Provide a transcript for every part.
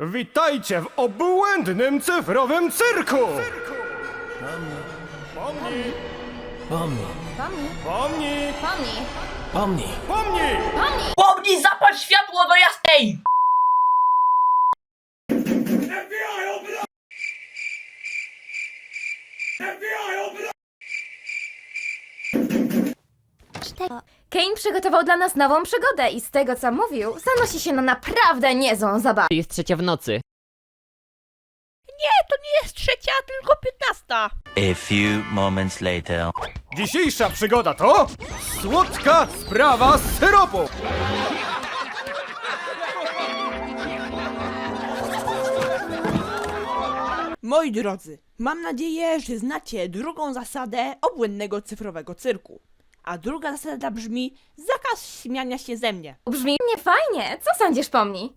Witajcie w obłędnym cyfrowym cyrku! Pomnij, Pomnij, Pomnij, pomnij, pomnij, pomnij. pomnij! pomnij! Pomnij zapać światło do jasnej! Kane przygotował dla nas nową przygodę i z tego co mówił, zanosi się na naprawdę niezłą zabawę. Jest trzecia w nocy. To nie jest trzecia, tylko piętnasta. A few moments later. Dzisiejsza przygoda to słodka sprawa z syropu! Moi drodzy, mam nadzieję, że znacie drugą zasadę obłędnego cyfrowego cyrku. A druga zasada brzmi zakaz śmiania się ze mnie. Brzmi mnie fajnie, co sądzisz pomni?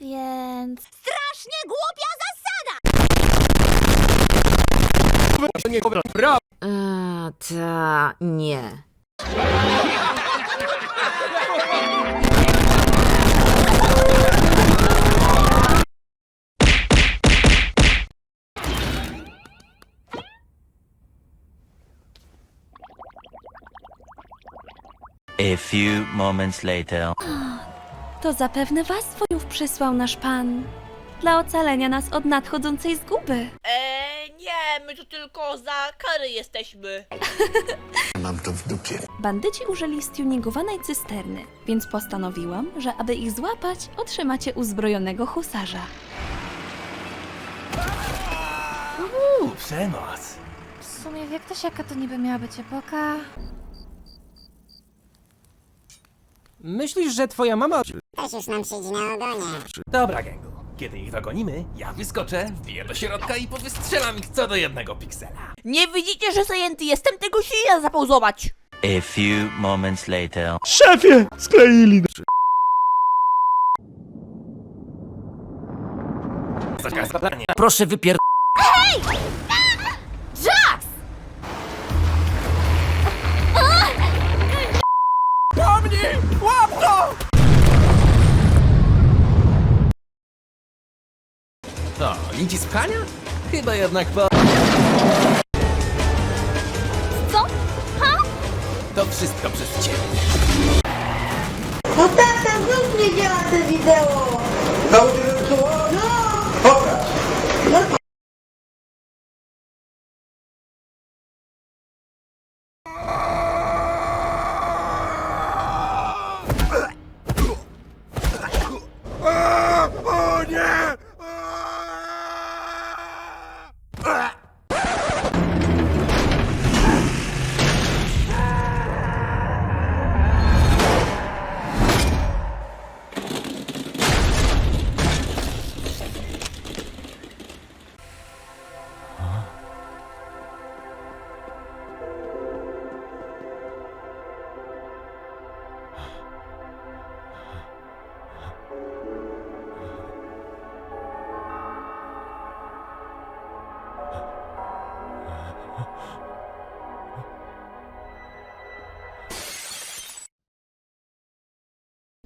Więc Brawo! A, ta, nie. A few moments later. to zapewne was swojów przysłał nasz pan. Dla ocalenia nas od nadchodzącej zguby. Eee, nie, my tu tylko za kary jesteśmy. Bandyci użyli stuningowanej cysterny, więc postanowiłam, że aby ich złapać, otrzymacie uzbrojonego husarza. U, przemoc. W sumie wie ktoś jaka to niby miała być epoka? Myślisz, że twoja mama... Też już nam siedzi na ogonie. Dobra, gęgu. Kiedy ich dogonimy, ja wyskoczę, wbiję do środka i powystrzelam ich co do jednego piksela. Nie widzicie, że zajęty jestem? Tego się nie da zapauzować. A few moments later. Szefie! Skleili! Zakaz zaplanie. Proszę wypier... Jax! To, nici z pchania? Chyba jednak po... Co? To wszystko przez ciebie. No tata, znów nie działa to wideo!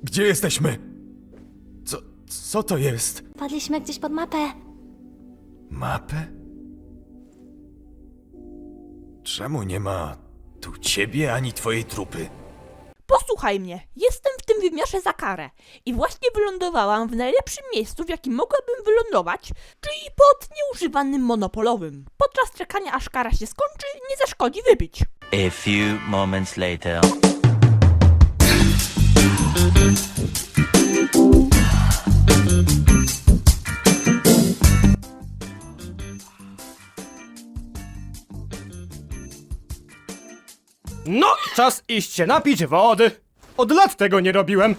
Gdzie jesteśmy? Co, co to jest? Padliśmy gdzieś pod mapę. Mapę? Czemu nie ma tu ciebie ani twojej trupy? Posłuchaj mnie, jestem w tym wymiarze za karę i właśnie wylądowałam w najlepszym miejscu, w jakim mogłabym wylądować, czyli pod nieużywanym monopolowym. Podczas czekania aż kara się skończy, nie zaszkodzi wypić. A few moments later. No, czas iść się napić wody. Od lat tego nie robiłem.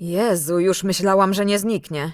Jezu, już myślałam, że nie zniknie.